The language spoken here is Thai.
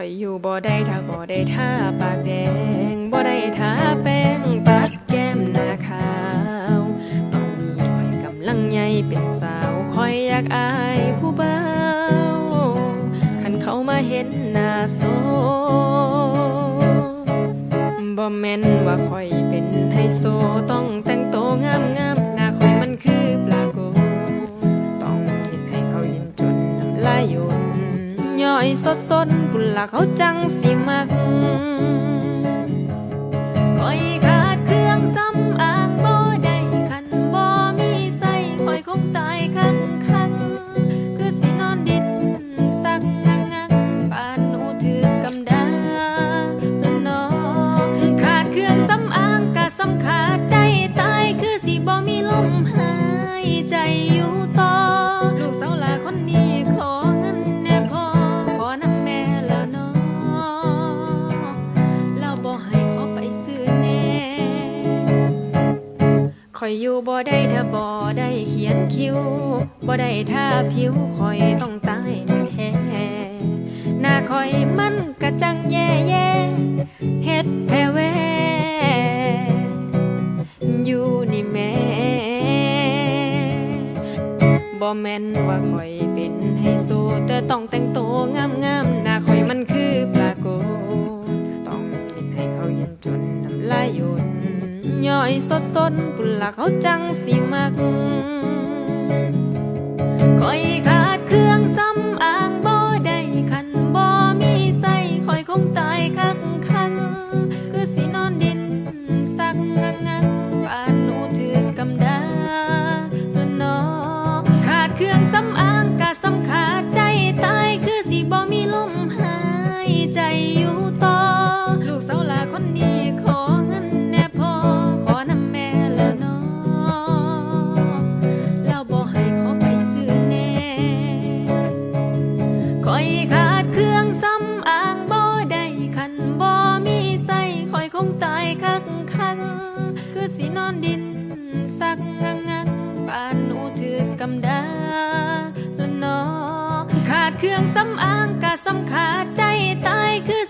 คอยอยู่บ่ได้ถ้าบ่ได้ทาปากแดงบ่ได้ทาแป้งปัดแก้มหน้าขาวตอนนี้ข่อยกำลังใหญ่เป็นสาวคอยอยากอายผู้เบาคันเขามาเห็นหน้าโซบ่แม่นว่าข่อยเป็น สดสดบุญละเขาจังสิมักคอย อยอยู่บ่ได้ถ้าบ่ได้เขียนคิ้วบ่ได้ถ้าผิวคอยต้องตายแท้ๆหน้าคอยมันกะจังแย่แย่เฮ็ดแพ้แวอยู่นี่แม่บ่แม่นว่าคอยเป็นไฮโซแต่ต้องแต่งโตวงามหน้าคอยมันคือปลาโกดต้องเห็นให้เขาเห็นจนน้ำลายหยด ย่อยสดสดปุ่นละเขาจังสิมัก เครื่องสำอางบ่ได้คันบ่มีใส่คอยคงตายคักคักคือสินอนดินสักงักงักปานหนูถือกำดาแล้วเนอขาดเครื่องสำอางกะสำขาดใจตายคือ